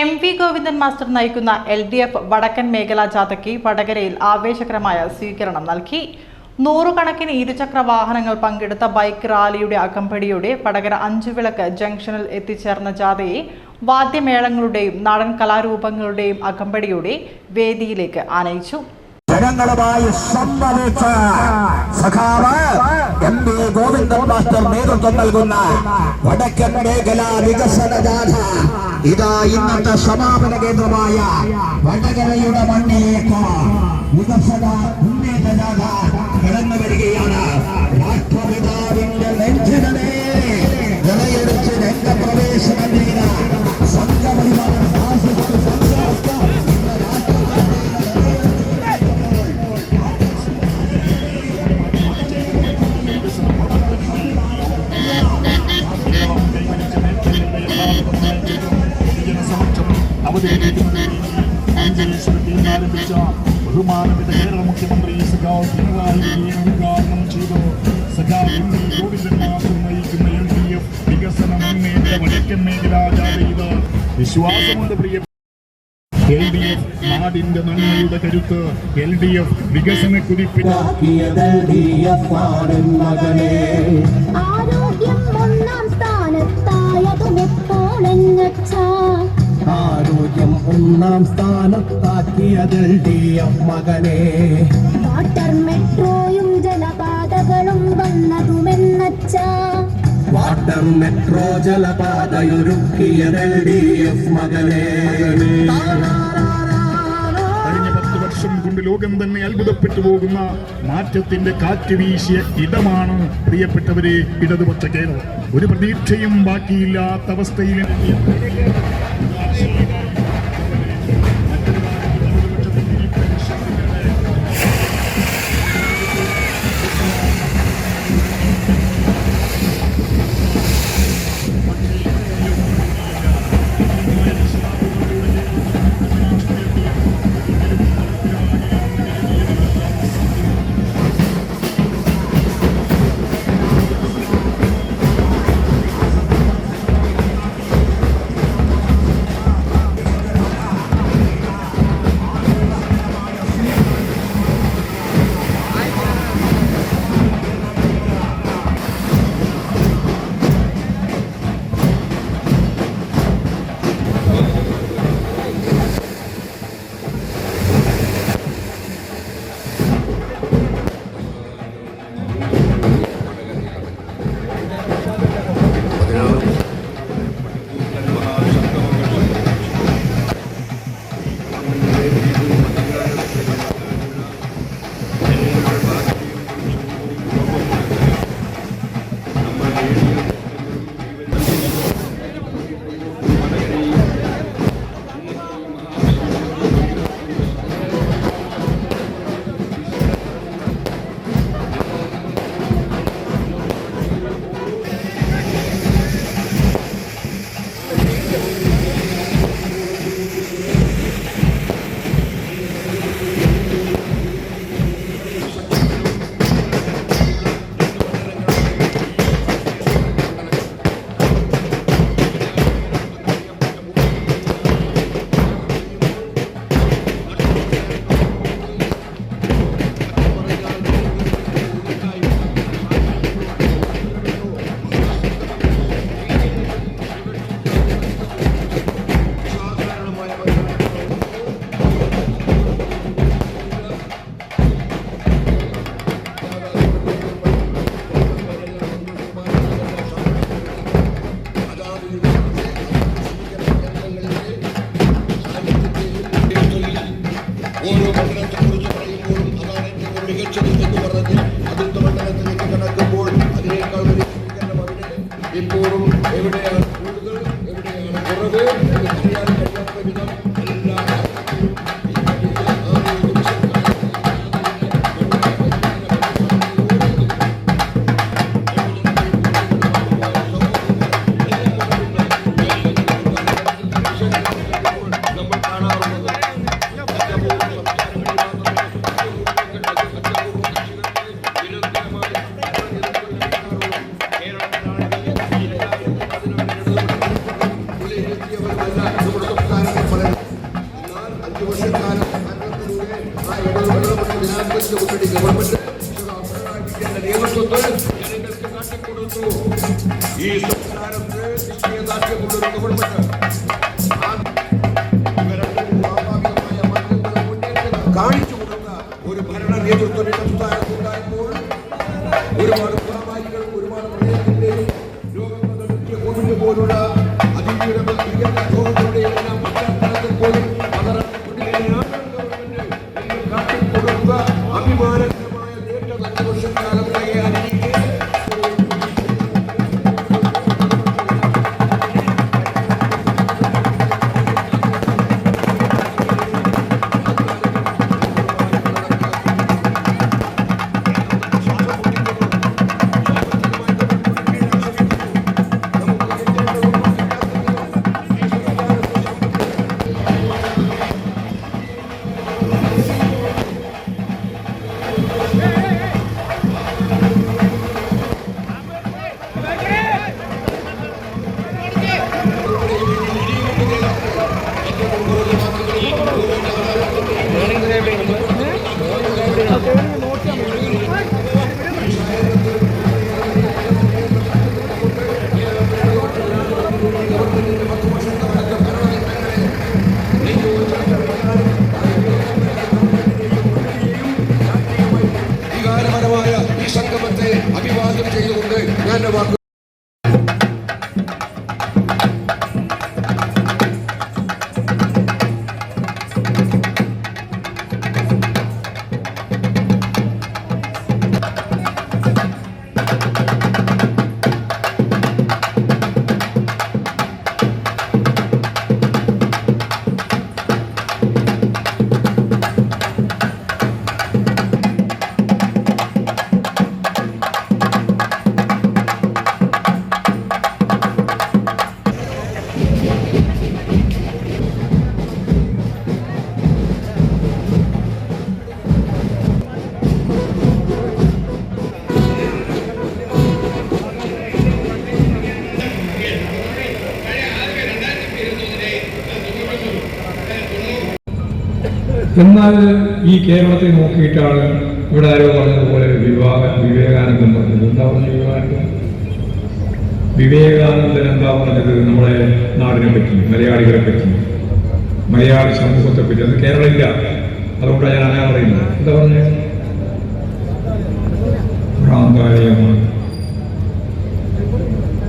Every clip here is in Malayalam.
എം വി ഗോവിന്ദൻ മാസ്റ്റർ നയിക്കുന്ന എൽ ഡി എഫ് വടക്കൻ മേഖലാ ജാഥയ്ക്ക് വടകരയിൽ ആവേശകരമായ സ്വീകരണം നൽകി. നൂറുകണക്കിന് ഇരുചക്ര വാഹനങ്ങൾ പങ്കെടുത്ത ബൈക്ക് റാലിയുടെ അകമ്പടിയോടെ വടകര അഞ്ചുവിളക്ക് ജംഗ്ഷനിൽ എത്തിച്ചേർന്ന ജാഥയെ വാദ്യമേളങ്ങളുടെയും നാടൻ കലാരൂപങ്ങളുടെയും അകമ്പടിയോടെ വേദിയിലേക്ക് ആനയിച്ചു. ജനങ്ങളുമായി സംവദിച്ച സഖാവ് എം വി ഗോവിന്ദൻ മാസ്റ്റർ നേതൃത്വം നൽകുന്ന വടക്കൻ മേഖലാ വികസന ജാഥ ഇതാ ഇന്നത്തെ സമാപന കേന്ദ്രമായ വടകരയുടെ മണ്ണിലേക്ക് വികസന മുന്നേറ്റ മുന്നേറ്റ വടക്കൻ മേഖലാ ജാഥ ഇത് വിശ്വാസമുണ്ട് പ്രിയ എൽ ഡി എഫ് നാടിന്റെ നന്മയുടെ കരുത്ത്. എൽ ഡി എഫ് വികസന ആരോഗ്യം ഒന്നാം സ്ഥാനത്താക്കിയത് എൽ ആരോഗ്യം ഒന്നാം സ്ഥാനത്താക്കിയത് ഡി എഫ് മകനെ. വാട്ടർ മെട്രോയും ജലപാതകളും വന്നതുമെന്നച്ച വാട്ടർ മെട്രോ ജലപാതയൊരുക്കിയ ഡി എഫ് മകനെ. കഴിഞ്ഞ പത്ത് വർഷം കൊണ്ട് ലോകം തന്നെ അത്ഭുതപ്പെട്ടു പോകുന്ന മാറ്റത്തിന്റെ കാറ്റ് വീശിയ ഇടമാണ് പ്രിയപ്പെട്ടവരെ ഇടതുപക്ഷ കേരളം. ഒരു പ്രതീക്ഷയും ബാക്കിയില്ലാത്ത അവസ്ഥയിൽ അഭിവാദ്യം ചെയ്തുകൊണ്ട് ഞാൻ എന്നാൽ ഈ കേരളത്തെ നോക്കിയിട്ടാണ് ഇവിടെ ആരോ പറഞ്ഞതുപോലെ വിവാഹ വിവേകാനന്ദൻ പറഞ്ഞത്. എന്താ പറഞ്ഞ വിവേകാനന്ദൻ? വിവേകാനന്ദൻ എന്താ പറഞ്ഞത് നമ്മളെ നാടിനെ പറ്റി മലയാളികളെ പറ്റി മലയാളി സമൂഹത്തെ പറ്റി? അത് കേരളമില്ല. അതുകൊണ്ടാണ് ഞാൻ അങ്ങനെ പറയുന്നത്. എന്താ പറഞ്ഞത് ഭ്രാന്താലയമാണ്.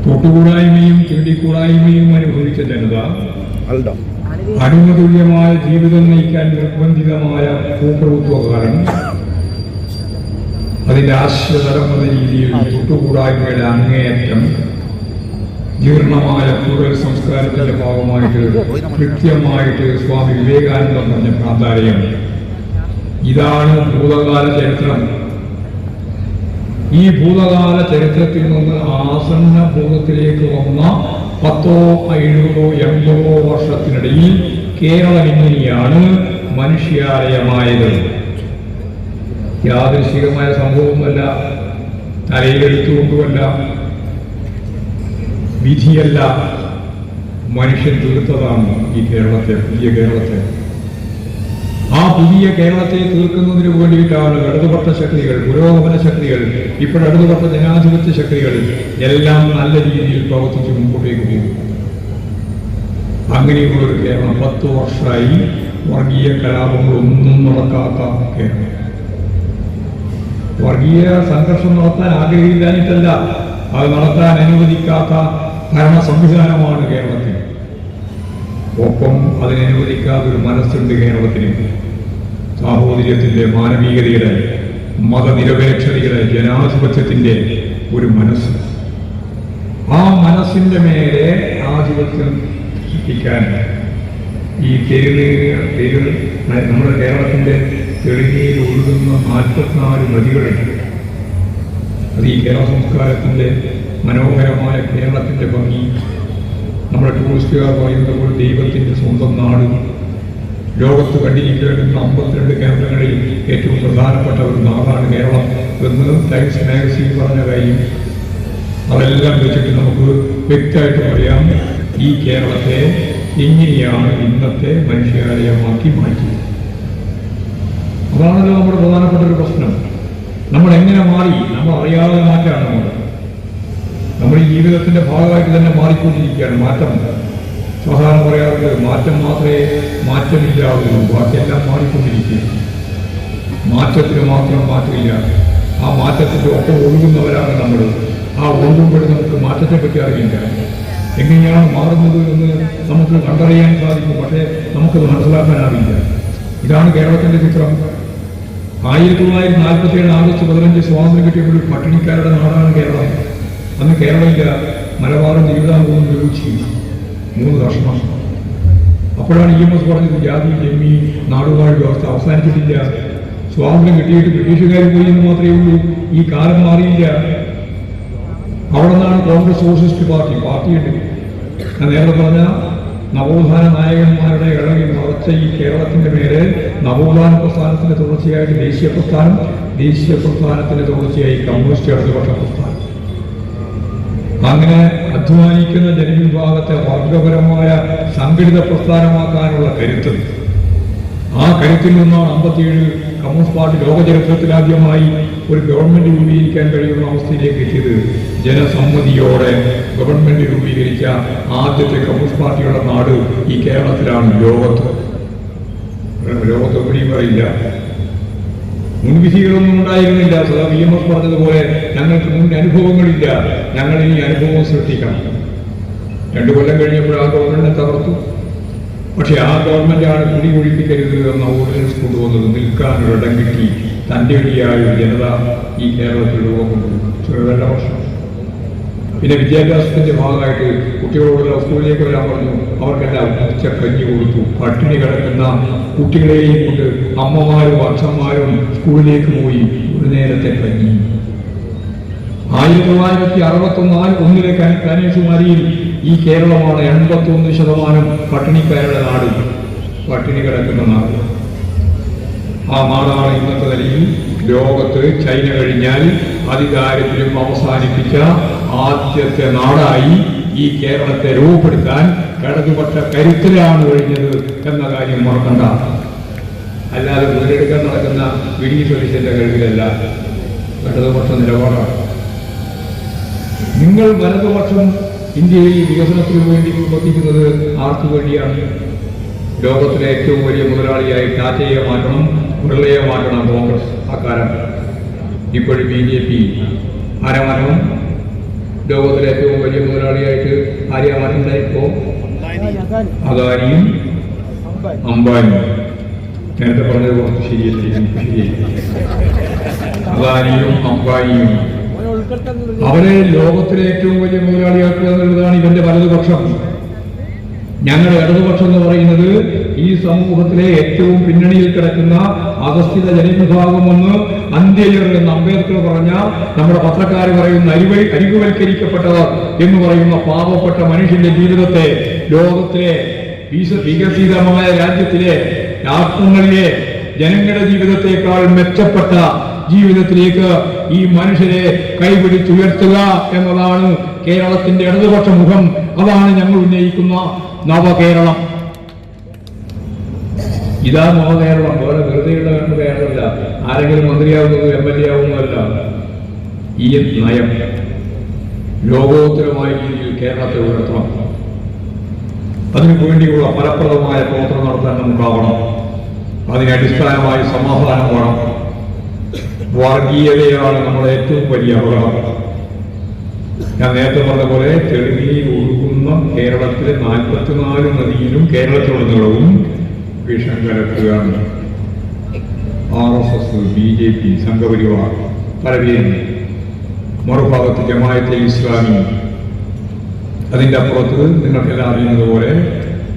തൊട്ടുകൂടായ്മയും തീണ്ടിക്കൂടായ്മയും അനുഭവിച്ച ജനത അനുമതുല്യമായ ജീവിതം നയിക്കാൻ നിർബന്ധിതമായ ഭൂപ്രഭുത്വകാലം അതിന്റെ ആശ്രതരം എന്ന രീതിയിൽ തൊട്ടുകൂടായ്മയുടെ അങ്ങേയറ്റം ജീർണമായ കൂടുതൽ സംസ്കാരത്തിന്റെ ഭാഗമായിട്ട് കൃത്യമായിട്ട് സ്വാമി വിവേകാനന്ദം പറഞ്ഞ പ്രാധാന്യം. ഇതാണ് ഭൂതകാല ചരിത്രം ഈ ഭൂതകാല ചരിത്രത്തിൽ നിന്ന് ആസന്ന ഭൂതത്തിലേക്ക് വന്ന പത്തോ എഴുപതോ എൺപതോ വർഷത്തിനിടയിൽ കേരളം ഇങ്ങനെയാണ് മനുഷ്യാലയമായത്. യാദൃശികമായ സംഭവമൊന്നുമല്ല. തലയിലെടുത്തുകൊണ്ടുമല്ല. വിധിയല്ല. മനുഷ്യൻ തീർത്തതാണ് ഈ കേരളത്തെ പുതിയ കേരളത്തെ. ആ പുതിയ കേരളത്തെ തീർക്കുന്നതിന് വേണ്ടിയിട്ടാണ് ഇടതുപക്ഷ ശക്തികൾ പുരോഗമന ശക്തികൾ ഇപ്പോഴിടതുപക്ഷ ജനാധിപത്യ ശക്തികൾ എല്ലാം നല്ല രീതിയിൽ പ്രവർത്തിച്ച് മുമ്പോട്ടേക്ക് പോകും അങ്ങനെയുള്ള ഒരു കേരളം പത്ത് വർഷമായി വർഗീയ കലാപങ്ങളൊന്നും നടക്കാത്ത കേരളം. വർഗീയ സംഘർഷം നടത്താൻ ആഗ്രഹിക്കാനിട്ടല്ല അത് നടത്താൻ അനുവദിക്കാത്ത ഭരണ സംവിധാനമാണ് കേരളത്തിൽ ഒപ്പം അതിനനുവദിക്കാത്തൊരു മനസ്സുണ്ട് കേരളത്തിന്. സാഹോദര്യത്തിന്റെ മാനവികതയുടെ മതനിരപേക്ഷതയുടെ ജനാധിപത്യത്തിന്റെ ഒരു മനസ്സ്. ആ മനസ്സിന്റെ മേലെ ആധിപത്യം സൃഷ്ടിക്കാൻ ഈ തെരുവ് തെരുവ് നമ്മുടെ കേരളത്തിന്റെ തെളിനീർ ഒഴുകുന്ന നാൽപ്പത്തിനാല് നദികളുണ്ട് അത് ഈ കേരള സംസ്കാരത്തിന്റെ മനോഹരമായ കേരളത്തിന്റെ ഭംഗി. നമ്മുടെ ടൂറിസ്റ്റുകാർ പറയുന്നത് പോലെ ദൈവത്തിന്റെ സ്വന്തം നാട്. ലോകത്ത് കണ്ടിരിക്കുന്ന അമ്പത്തിരണ്ട് കേന്ദ്രങ്ങളിൽ ഏറ്റവും പ്രധാനപ്പെട്ട ഒരു നാടാണ് കേരളം എന്ന് ടൈംസ് മാഗസീൻ പറഞ്ഞ കാര്യം അതെല്ലാം വെച്ചിട്ട് നമുക്ക് വ്യക്തമായിട്ട് പറയാം. ഈ കേരളത്തെ എങ്ങനെയാണ് ഇന്നത്തെ മനുഷ്യാലയമാക്കി മാറ്റിയത്? അതാണല്ലോ നമ്മുടെ പ്രധാനപ്പെട്ട ഒരു പ്രശ്നം. നമ്മൾ എങ്ങനെ മാറി? നമ്മൾ അറിയാതെ മാറ്റാണ് നമ്മൾ നമ്മുടെ ജീവിതത്തിന്റെ ഭാഗമായിട്ട് തന്നെ മാറിക്കൊണ്ടിരിക്കുകയാണ് മാറ്റം. സാധാരണ പറയാറുണ്ട് മാറ്റം മാത്രമേ മാറ്റമില്ലാവുള്ളൂ ബാക്കിയെല്ലാം മാറിക്കൊണ്ടിരിക്കുകയാണ്. മാറ്റത്തിന് മാത്രം മാറ്റമില്ല. ആ മാറ്റത്തിന്റെ ഒപ്പം ഒഴുകുന്നവരാണ് നമ്മൾ ആ ഒഴുകുമ്പോൾ നമുക്ക് മാറ്റത്തെപ്പറ്റി അറിയില്ല. എങ്ങനെയാണ് മാറുന്നത് എന്ന് നമുക്ക് കണ്ടറിയാൻ സാധിക്കും പക്ഷേ നമുക്കത് മനസ്സിലാക്കാനാവില്ല ഇതാണ് കേരളത്തിന്റെ ചിത്രം. ആയിരത്തി തൊള്ളായിരത്തി നാൽപ്പത്തി ഏഴ് ആഗസ്റ്റ് പതിനഞ്ച് സ്വാതന്ത്ര്യം കിട്ടിയപ്പോൾ പട്ടിണിക്കാരുടെ നാടാണ് കേരളം. അന്ന് കേരളമില്ല. മലബാറും ജീവിതാംഗവും ലഭിച്ചു മൂന്ന് കഷ്ണം അപ്പോഴാണ് ഇ എം എസ് പറഞ്ഞത് ജാതി ജമ്മി നാടുവാഴ് വ്യവസ്ഥ അവസാനിച്ചിട്ടില്ല. സ്വാതന്ത്ര്യം കിട്ടിയിട്ട് ബ്രിട്ടീഷുകാർ പോയി എന്ന് മാത്രമേ ഉള്ളൂ. ഈ കാലം മാറിയില്ല. അവിടെ നിന്നാണ് കോൺഗ്രസ് സോഷ്യലിസ്റ്റ് പാർട്ടി പാർട്ടിയുണ്ട്. ഞാൻ നേരത്തെ പറഞ്ഞ നവോത്ഥാന നായകന്മാരുടെ ഇളകി മറച്ച ഈ കേരളത്തിന്റെ പേര് നവോത്ഥാന പ്രസ്ഥാനത്തിന്റെ തുടർച്ചയായിട്ട് ദേശീയ പ്രസ്ഥാനം ദേശീയ പ്രസ്ഥാനത്തിന്റെ തുടർച്ചയായി കമ്മ്യൂണിസ്റ്റ് ഇടതുപക്ഷ പ്രസ്ഥാനം. അങ്ങനെ അധ്വാനിക്കുന്ന ജനവിഭാഗത്തെ വർഗപരമായ സംഘടിത പ്രസ്ഥാനമാക്കാനുള്ള കരുത്ത്. ആ കരുത്തിൽ നിന്നാണ് അമ്പത്തിയേഴ് കമ്മ്യൂണിസ്റ്റ് പാർട്ടി ലോക ചരിത്രത്തിലാദ്യമായി ഒരു ഗവൺമെന്റ് രൂപീകരിക്കാൻ കഴിയുന്ന അവസ്ഥയിലേക്ക് എത്തിയത്. ജനസമ്മതിയോടെ ഗവൺമെന്റ് രൂപീകരിച്ച ആദ്യത്തെ കമ്മ്യൂണിസ്റ്റ് പാർട്ടിയുടെ നാട് ഈ കേരളത്തിലാണ്. ലോകത്ത്. ലോകത്ത് എവിടെയും പറയില്ല മുൻവിധികളൊന്നും ഉണ്ടായിരുന്നില്ല. സദാ വി എം എസ് പറഞ്ഞതുപോലെ ഞങ്ങൾക്ക് മുൻ അനുഭവങ്ങളില്ല. ഞങ്ങൾ ഇനി അനുഭവം സൃഷ്ടിക്കണം. രണ്ടു കൊല്ലം കഴിഞ്ഞപ്പോൾ ആ ഗവൺമെന്റിനെ തകർത്തു. പക്ഷെ ആ ഗവൺമെന്റാണ് കുടി ഒഴിപ്പിക്കരുത് എന്ന ഓർഡിനൻസ് കൊണ്ടുവന്നത് നിൽക്കാൻ ഒരിടം കിട്ടി. ഇടിയായ ഒരു ജനത ഈ കേരളത്തിൽ രൂപം കൊണ്ടുവന്നു. ചെറുതല്ല വർഷം പിന്നെ വിദ്യാഭ്യാസത്തിന്റെ ഭാഗമായിട്ട് കുട്ടികളോടുള്ള സ്കൂളിലേക്ക് വരാൻ പറഞ്ഞു. അവർക്കെല്ലാം ഉച്ച കഞ്ഞി കൊടുത്തു. പട്ടിണി കിടക്കുന്ന കുട്ടികളെയും കൊണ്ട് അമ്മമാരും അച്ഛന്മാരും സ്കൂളിലേക്ക് പോയി. ഒരു നേരത്തെ കഞ്ഞി. ആയിരത്തി തൊള്ളായിരത്തി അറുപത്തൊന്നാൽ ഒന്നിലെ കന്യാകുമാരിയിൽ ഈ കേരളമാണ് എൺപത്തി ഒന്ന് ശതമാനം പട്ടിണിക്കാരുടെ നാട്. പട്ടിണി കിടക്കുന്ന നാട്. ആ നാടാണ് ഇന്നത്തെ നിലയിൽ ലോകത്ത് ചൈന കഴിഞ്ഞാൽ അതിദാരിദ്ര്യം അവസാനിപ്പിച്ച ആദ്യത്തെ നാടായി ഈ കേരളത്തെ രൂപപ്പെടുത്താൻ ഇടതുപക്ഷ കരുത്തിലാണ് കഴിഞ്ഞത് എന്ന കാര്യം മറക്കണ്ട. അല്ലാതെ മുതലെടുക്കാൻ നടക്കുന്ന വിഡി സൊല്യൂഷന്റെ കഴിവിലല്ല. ഇടതുപക്ഷ നിലപാടാണ്. നിങ്ങൾ വലതുപക്ഷം ഇന്ത്യയിൽ വികസനത്തിന് വേണ്ടി പ്രവർത്തിക്കുന്നത് ആർക്കു വേണ്ടിയാണ്? ലോകത്തിലെ ഏറ്റവും വലിയ മുതലാളിയായി ടാറ്റയെ മാറ്റണം ബിർളയെ മാറ്റണം കോൺഗ്രസ്. അക്കാരം ഇപ്പോഴും ബി ജെ പി മാറ്റണം ലോകത്തിലെ ഏറ്റവും വലിയ മുതലാളിയായിട്ട് ആരെയാ മാറ്റുന്നത് ഇപ്പോ അദാനിയും നേരത്തെ പറഞ്ഞത് കുറച്ച് ശരിയല്ല? ശരിയല്ല? അദാനിയും അംബാനിയും. അവരെ ലോകത്തിലെ ഏറ്റവും വലിയ മുതലാളിയാക്കുക എന്നുള്ളതാണ് ഇവന്റെ വലതുപക്ഷം. ഞങ്ങളുടെ ഇടതുപക്ഷം എന്ന് പറയുന്നത് ഈ സമൂഹത്തിലെ ഏറ്റവും പിന്നണിയിൽ കിടക്കുന്ന അധസ്ഥിത ജനവിഭാഗമെന്ന് അന്ത്യയർ എന്ന് അംബേദ്കർ പറഞ്ഞ നമ്മുടെ പത്രക്കാർ പറയുന്ന അരിവ അരികുവൽക്കരിക്കപ്പെട്ടവർ എന്ന് പറയുന്ന പാവപ്പെട്ട മനുഷ്യന്റെ ജീവിതത്തെ ലോകത്തിലെ വിക- വികസിതമായ രാജ്യത്തിലെ രാഷ്ട്രങ്ങളിലെ ജനങ്ങളുടെ ജീവിതത്തെക്കാൾ മെച്ചപ്പെട്ട ജീവിതത്തിലേക്ക് ഈ മനുഷ്യരെ കൈപിടിച്ചുയർത്തുക എന്നതാണ് കേരളത്തിന്റെ ഇടതുപക്ഷ മുഖം അതാണ് ഞങ്ങൾ ഉന്നയിക്കുന്ന നവകേരളം. ഇതാ നവകേരളം. വേറെ വെറുതെയുള്ള കേരളമല്ല ആരെങ്കിലും മന്ത്രിയാവുന്നതോ എം എൽ എ ആവുന്നതല്ല. ഈ നയം ലോകോത്തരമായ രീതിയിൽ കേരളത്തെ ഉയർത്തണം. അതിനു വേണ്ടിയുള്ള ഫലപ്രദമായ പ്രവർത്തനം നടത്താൻ നമുക്കാവണം അതിനടിസ്ഥാനമായി സമാധാനം വേണം. വർഗീയതയാണ് നമ്മുടെ ഏറ്റവും വലിയ അപകടം. ഞാൻ നേരത്തെ പറഞ്ഞ പോലെ തെളിവിൽ ഒഴുകുന്ന കേരളത്തിലെ നാൽപ്പത്തിനാല് നദിയിലും കേരളത്തിലുടനീളവും വിഷം കലക്കുകയാണ് R S S B J P Sangh Parivar പലവേരും മറുഭാഗത്ത് ജമായത്തെ ഇസ്ലാമി. അതിന്റെ അപ്പുറത്ത് നിങ്ങൾക്കെല്ലാം അറിയുന്നത് പോലെ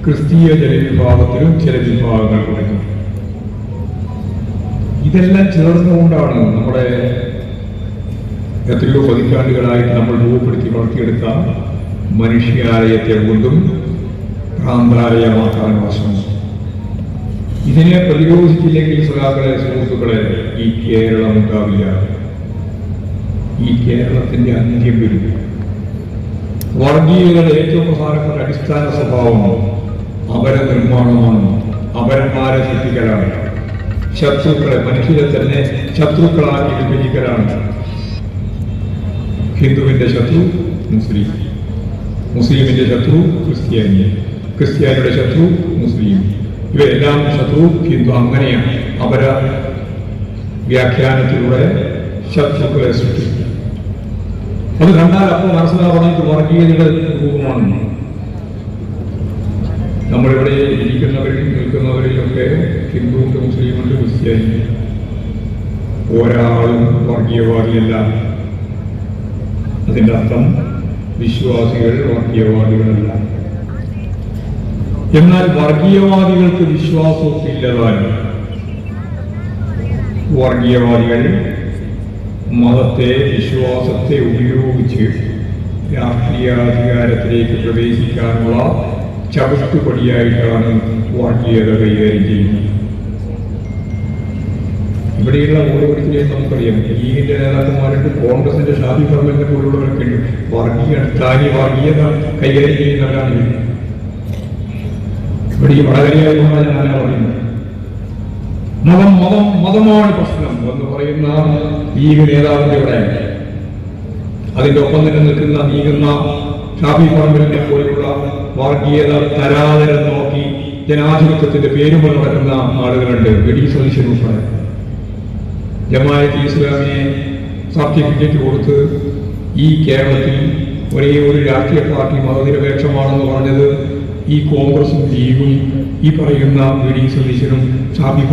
ക്രിസ്തീയ ജനവിഭാഗത്തിലും ചില വിഭാഗങ്ങൾ കൊടുക്കും ഇതെല്ലാം ചേർന്നുകൊണ്ടാണ് നമ്മുടെ എത്രയോ പതിറ്റാണ്ടുകളായിട്ട് നമ്മൾ രൂപപ്പെടുത്തി വളർത്തിയെടുത്ത മനുഷ്യാലയത്തെ കൊണ്ടും പ്രാന്താലയമാക്കാൻ ശ്രമം ഇതിനെ പ്രതിരോധിച്ചില്ലെങ്കിൽ സഖാക്കളെ സുഹൃത്തുക്കളെ ഈ കേരളം ഉണ്ടാവില്ല. ഈ കേരളത്തിന്റെ അന്ത്യം വരും. വർഗീയതയുടെ ഏറ്റവും പ്രധാനപ്പെട്ട അടിസ്ഥാന സ്വഭാവം അപര നിർമ്മാണമാണ്. അപരന്മാരെ സൃഷ്ടിക്കലാണ്. ശത്രുക്കളെ മനുഷ്യരെ തന്നെ ശത്രുക്കളാക്കി വിഭജിക്കലാണ്. ഹിന്ദുവിന്റെ ശത്രു മുസ്ലിം. മുസ്ലിമിന്റെ ശത്രു ക്രിസ്ത്യാനി. ക്രിസ്ത്യാനിയുടെ ശത്രു മുസ്ലിം. ഇവയെല്ലാം ശത്രു ഹിന്ദു അങ്ങനെയാണ്. അവര വ്യാഖ്യാനത്തിലൂടെ ശത്രുക്കളെ സൃഷ്ടിക്കും. അത് കണ്ടാൽ അപ്പോൾ മനസ്സിലാവണം ഇത് വർഗീയതയുടെ രൂപമാണെന്ന് നമ്മളിവിടെ ഇരിക്കുന്നവരിലും നിൽക്കുന്നവരിലൊക്കെ ഒക്കെ മുസ്ലിമുണ്ട് ക്രിസ്ത്യാനി ഒരാളും വർഗീയവാദിയല്ല. അതിന്റെ അർത്ഥം വിശ്വാസികൾ വർഗീയവാദികളല്ല എന്നാൽ വർഗീയവാദികൾക്ക് വിശ്വാസത്തില്ലതാനും വർഗീയവാദികൾ മതത്തെ വിശ്വാസത്തെ ഉപയോഗിച്ച് രാഷ്ട്രീയാധികാരത്തിലേക്ക് പ്രവേശിക്കാനുള്ള ചവിട്ടുപടിയായിട്ടാണ് വർഗീയത കൈകാര്യം ചെയ്യുന്നത്. ഇവിടെയുള്ള ഓരോരുത്തരെയും നമുക്കറിയാം. ലീഗിന്റെ നേതാക്കന്മാരുണ്ട് കോൺഗ്രസിന്റെ ഷാഫി ഫർമലിനെ പോലുള്ളവരൊക്കെ ഉണ്ട്. വർഗീയ കാര്യ വർഗീയത കൈകാര്യം ചെയ്യുന്നവരാണ് ഇവിടെ ഈ അങ്ങനെ പറയുന്നത്? മതം മതം മതമാണ് പ്രശ്നം എന്ന് പറയുന്ന ലീഗ് നേതാവിന്റെ ഇവിടെ. അതിന്റെ ഒപ്പം തന്നെ നിൽക്കുന്ന നീങ്ങുന്ന ഷാഫി പറമ്പലിനെ പോലെയുള്ള വർഗീയത തരാതരം നോക്കി ജനാധിപത്യത്തിന്റെ പേരുമായി നടക്കുന്ന ആളുകളുണ്ട്. വെടി സദസ്യൻ ഉൾപ്പെടെ. ജമായത്ത് ഇസ്ലാമിയെ സർട്ടിഫിക്കറ്റ് കൊടുത്ത് ഈ കേരളത്തിൽ ഒരേ ഒരു രാഷ്ട്രീയ പാർട്ടി മതനിരപേക്ഷമാണെന്ന് പറഞ്ഞത് ഈ കോൺഗ്രസും ലീഗും ഈ പറയുന്ന വി ഡി സതീശനും ഷാഫി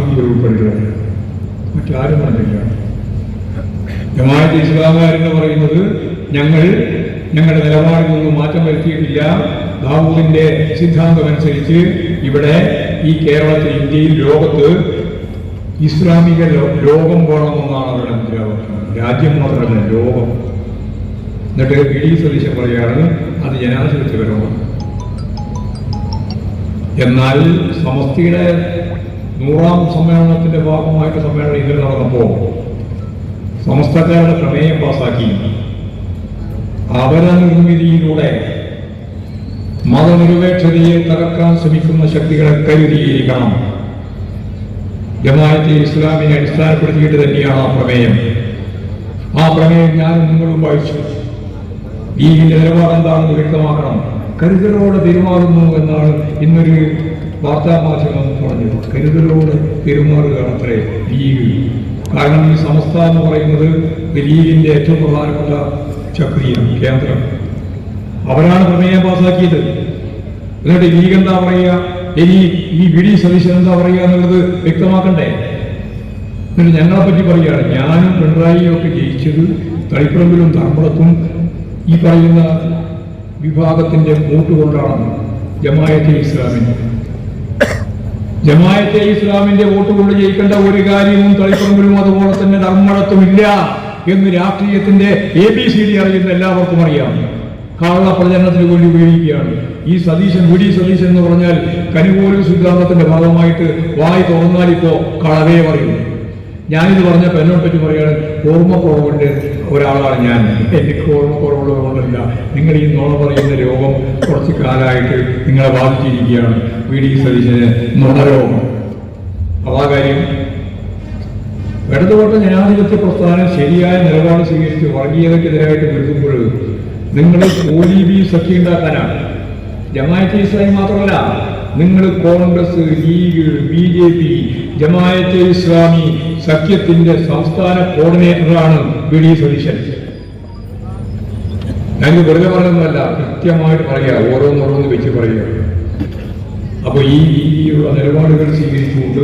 മറ്റാരും പറഞ്ഞില്ല ജമായത്ത് ഇസ്ലാമുകാരെന്ന് പറയുന്നത് ഞങ്ങൾ ഞങ്ങളുടെ നിലപാടിൽ നിന്നും മാറ്റം വരുത്തിയിട്ടില്ല. ദാവൂദിന്റെ സിദ്ധാന്തമനുസരിച്ച് ഇവിടെ ഈ കേരളത്തിൽ ഇന്ത്യയിൽ ലോകത്ത് ഇസ്ലാമിക ലോകം പോണമെന്നാണ് അവരുടെ മുദ്രാവാക്യം രാജ്യം മാത്രമല്ല ലോകം. എന്നിട്ട് ഡി സതീശൻ പറയാണ് അത് ജനാധിപത്യപരമാണ്. എന്നാൽ സമസ്തിയുടെ നൂറാം സമ്മേളനത്തിന്റെ ഭാഗമായിട്ട് സമ്മേളനം ഇന്നലെ നടന്നപ്പോൾ സമസ്തക്കാരുടെ പ്രമേയം പാസാക്കി. അവരനിർമ്മിതിയിലൂടെ മതനിരപേക്ഷതയെ തകർക്കാൻ ശ്രമിക്കുന്ന ശക്തികളെ കരുതിയിരിക്കണം. ജമാഅത്തെ ഇസ്ലാമിനെ അടിസ്ഥാനപ്പെടുത്തിയിട്ട് തന്നെയാണ് ആ പ്രമേയം. ആ പ്രമേയം ഞാൻ നിങ്ങളും വായിച്ചു. ഈ നിലപാട് എന്താണെന്ന് വ്യക്തമാക്കണം. കരുതലോടെ പെരുമാറുന്നു എന്നാണ് ഇന്നൊരു വാർത്താ മാധ്യമം പറഞ്ഞത്. കരുതലോടെ പെരുമാറുക അത്രേ ലീഗ്. കാരണം ഈ സംസ്ഥ എന്ന് പറയുന്നത് ലീഗിന്റെ ഏറ്റവും പ്രധാനപ്പെട്ട ചക്രിയാണ് കേന്ദ്രം. അവരാണ് പ്രമേയം പാസാക്കിയത്. എന്നിട്ട് ലീഗ് എന്താ പറയുക? ഇനി ഈ വിടി സതീശൻ എന്താ പറയുക എന്നുള്ളത് വ്യക്തമാക്കണ്ടേ? എന്നിട്ട് ഞങ്ങളെ പറ്റി പറയുകയാണ്. ഞാനും പിണറായിയും ഒക്കെ ജയിച്ചത് തളിപ്പറമ്പിലും തറമ്പളത്തും ഈ പറയുന്ന വിഭാഗത്തിന്റെ വോട്ട് കൊണ്ടാണ് ജമായത്തെ ഇസ്ലാമിന്. ജമായത്തെ ഇസ്ലാമിന്റെ വോട്ട് കൊണ്ട് ജയിക്കേണ്ട ഒരു കാര്യവും തളിപ്പറമ്പിലും അതുപോലെ തന്നെ ധർമ്മടത്തും ഇല്ല എന്ന് രാഷ്ട്രീയത്തിന്റെ എ ബി സി ഡി അറിയുന്ന എല്ലാവർക്കും അറിയാം. കള്ള പ്രചരണത്തിന് വേണ്ടി ഉപയോഗിക്കുകയാണ്. ഈ സതീശൻ വി ഡി സതീശൻ എന്ന് പറഞ്ഞാൽ കരിപോലും സിദ്ധാന്തത്തിന്റെ ഭാഗമായിട്ട് വായി തുറന്നാൽ ഇപ്പോ കളവേ പറയുന്നു. ഞാനിത് പറഞ്ഞപ്പോൾ എന്നോട് പറ്റി പറയുകയാണ് ഓർമ്മക്കുറവുണ്ട് ഒരാളാണ് ഞാൻ. എനിക്ക് ഓർമ്മക്കുറവുള്ളതുകൊണ്ടല്ല നിങ്ങൾ ഈ നോണ പറയുന്ന രോഗം കുറച്ച് കാലമായിട്ട് നിങ്ങളെ ബാധിച്ചിരിക്കുകയാണ്. വി ഡി സതീശന് നുണരോഗം അതാ കാര്യം ജനാധിപത്യ പ്രസ്ഥാനം ശരിയായ നിലപാട് സ്വീകരിച്ച് വർഗീയതയ്ക്കെതിരായിട്ട് നിൽക്കുമ്പോൾ നിങ്ങൾ കോലീബി സഖ്യ ഉണ്ടാക്കാനാണ് ഇസ്ലാമി മാത്രമല്ല നിങ്ങൾ Congress League B J P Jamaat e Islami സഖ്യത്തിന്റെ സംസ്ഥാന കോർഡിനേറ്ററാണ് വി ഡി സതീശൻ. ഞാൻ വെറുതെ പറഞ്ഞൊന്നുമല്ല കൃത്യമായിട്ട് പറയുക ഓരോന്നോരോന്ന് വെച്ച് പറയുക. അപ്പൊ ഈ രീതിയിലുള്ള നിലപാടുകൾ സ്വീകരിച്ചുകൊണ്ട്